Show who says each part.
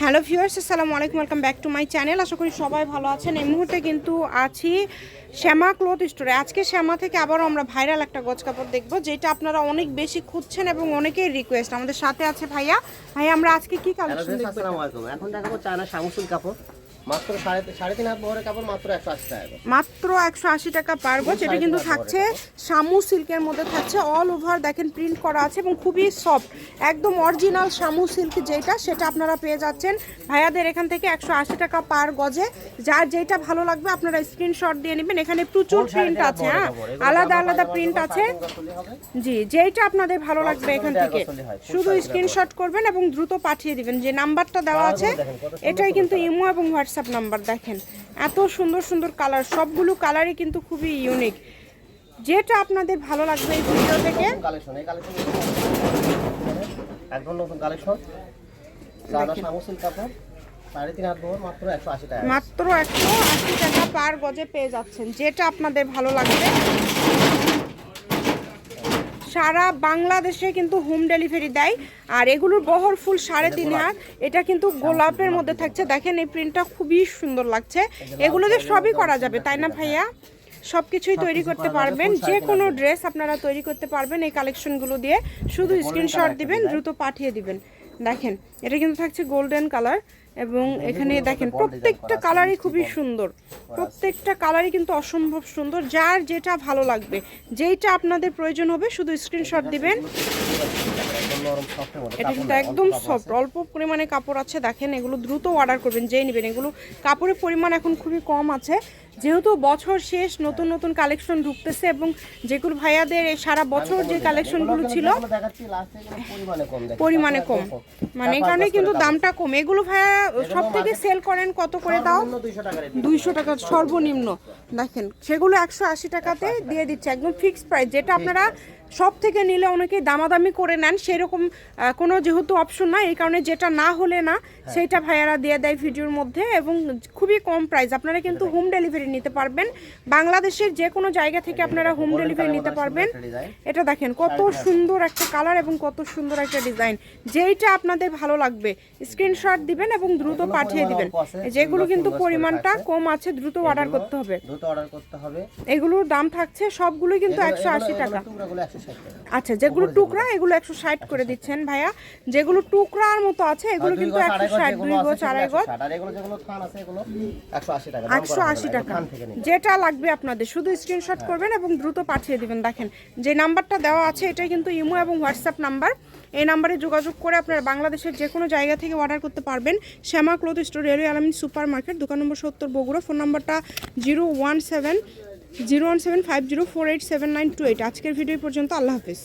Speaker 1: Hello viewers আসসালামু আলাইকুম welcome back to my channel. আশা করি সবাই ভালো আছেন। এই মুহূর্তে কিন্তু আছি শ্যামা ক্লথ স্টোরে। আজকে শ্যামা থেকে আবারও আমরা ভাইরাল একটা গোজ কাপড় দেখব যেটা আপনারা অনেক বেশি খুঁজছেন এবং অনেকেই রিকোয়েস্ট আমাদের সাথে আছে ভাইয়া। ভাইয়া আমরা আজকে কি কালেকশন দেখব
Speaker 2: আসসালামু আলাইকুম। এখন দেখাবো চায়না শামসুল কাপড়। মাত্র সাড়ে তিন হাত বহরের কাপড় মাত্র একশো আশি টাকা
Speaker 1: মাত্র একশো আশি টাকা পার গজ। এটা কিন্তু থাকছে শামু সিল্কের মধ্যে থাকছে। অল ওভার দেখেন প্রিন্ট করা আছে এবং খুবই সফট একদম অরিজিনাল শামু সিল্ক যেটা সেটা আপনারা পেয়ে যাচ্ছেন। ভাইয়াদের এখান থেকে একশো আশি টাকা পার গজে। যার যেটা ভালো লাগবে আপনারা স্ক্রিনশট দিয়ে নেবেন। এখানে প্রচুর প্রিন্ট আছে হ্যাঁ? আলাদা আলাদা প্রিন্ট আছে। জি যেটা আপনাদের ভালো লাগবে এখান থেকে। শুধু স্ক্রিনশট করবেন এবং দ্রুত পাঠিয়ে দিবেন। যে নাম্বারটা দেওয়া আছে এটাই কিন্তু ইমো এবং হোয়াটসঅ্যাপ নাম্বার দেখেন। এত সুন্দর সুন্দর কালার সবগুলো কালারই কিন্তু খুবই ইউনিক যেটা আপনাদের ভালো লাগবে এই ভিডিও থেকে।
Speaker 2: একদম নতুন কালেকশন কাপড় মাত্র একশো আশি টাকা।
Speaker 1: পার গজে পেয়ে যাচ্ছেন। যেটা আপনাদের ভালো লাগবে। সারা বাংলাদেশে কিন্তু হোম ডেলিভারি দেয়। আর এগুলোর বহর ফুল সাড়ে তিন হাত। এটা কিন্তু গোলাপের মধ্যে থাকছে। দেখেন, এই প্রিন্টটা খুবই সুন্দর লাগছে। এগুলোতে সবই করা যাবে, তাই না ভাইয়া? সব কিছুই তৈরি করতে পারবেন। যে কোনো ড্রেস আপনারা তৈরি করতে পারবেন এই কালেকশনগুলো দিয়ে। শুধু স্ক্রিনশট দিবেন, দ্রুত পাঠিয়ে দিবেন। দেখেন, এটা কিন্তু থাকছে গোল্ডেন কালার এবং এখানে দেখেন প্রত্যেকটা কালারই খুবই সুন্দর। প্রত্যেকটা কালারই কিন্তু অসম্ভব সুন্দর যার যেটা ভালো লাগবে। যেইটা আপনাদের প্রয়োজন হবে শুধু স্ক্রিনশট দিবেন। এটা কিন্তু একদম সফট অল্প পরিমাণে কাপড় আছে দেখেন এগুলো দ্রুত অর্ডার করবেন যেই নেবেন। এগুলো কাপড়ের পরিমাণ এখন খুবই কম আছে। যেহেতু বছর শেষ, নতুন নতুন কালেকশন ঢুকতেছে এবং যেগুলো ভাইয়াদের সারা বছর যে কালেকশনগুলো ছিল,
Speaker 2: পরিমাণে কম।
Speaker 1: মানে কারণে কিন্তু দামটা কম। এগুলো ভাইয়া সব থেকে সেল করেন কত করে দাও?
Speaker 2: সর্বনিম্ন 200 টাকা রেট
Speaker 1: দুইশো টাকা, সর্বনিম্ন। দেখেন, সেগুলো একশো আশি টাকাতে দিয়ে দিচ্ছে, একদম ফিক্সড প্রাইস যেটা আপনারা সব থেকে নিলে অনেকেই দামাদামি করে নেন। সেরকম কোনো যেহেতু অপশন না এই কারণে যেটা না হলে না সেইটা ভাইয়ারা দিয়ে দেয় ভিডিওর মধ্যে এবং খুবই কম প্রাইস আপনারা কিন্তু হোম ডেলিভারি নিতে পারবেন। বাংলাদেশের যে কোনো জায়গা থেকে আপনারা হোম ডেলিভারি নিতে পারবেন। এটা দেখেন কত সুন্দর একটা কালার এবং কত সুন্দর একটা ডিজাইন যেইটা আপনাদের ভালো লাগবে স্ক্রিনশট দিবেন এবং দ্রুত পাঠিয়ে দিবেন। যেগুলো কিন্তু পরিমাণটা কম আছে দ্রুত অর্ডার করতে হবে।
Speaker 2: দ্রুত অর্ডার করতে হবে।
Speaker 1: এগুলোর দাম থাকছে সবগুলোই কিন্তু একশো আশি টাকা।
Speaker 2: টুকরাগুলো 160 টাকা
Speaker 1: আচ্ছা যেগুলো টুকরা এগুলো একশো ষাট করে দিচ্ছেন ভাইয়া। যেগুলো টুকরার মতো আছে এগুলো কিন্তু একশো ষাট দুই গজ আড়াই গজ।
Speaker 2: 160 আর এগুলো যেগুলো থান আছে এগুলো 180 টাকা। দাম
Speaker 1: একশো আশি টাকা। যেটা লাগবে আপনাদের শুধু স্ক্রিনশট করবেন এবং দ্রুত পাঠিয়ে দিবেন। দেখেন যে নাম্বারটা দেওয়া আছে এটাই কিন্তু ইমো এবং হোয়াটসঅ্যাপ নাম্বার। এই নাম্বারে যোগাযোগ করে আপনারা বাংলাদেশের যে কোনো জায়গা থেকে অর্ডার করতে পারবেন। Shyama cloth store railway Alamin super market দোকান নম্বর সত্তর বগুড়া। ফোন নাম্বারটা zero one seven zero one seven five zero four eight seven nine two eight. আজকের ভিডিও পর্যন্ত। আল্লাহ হাফিজ।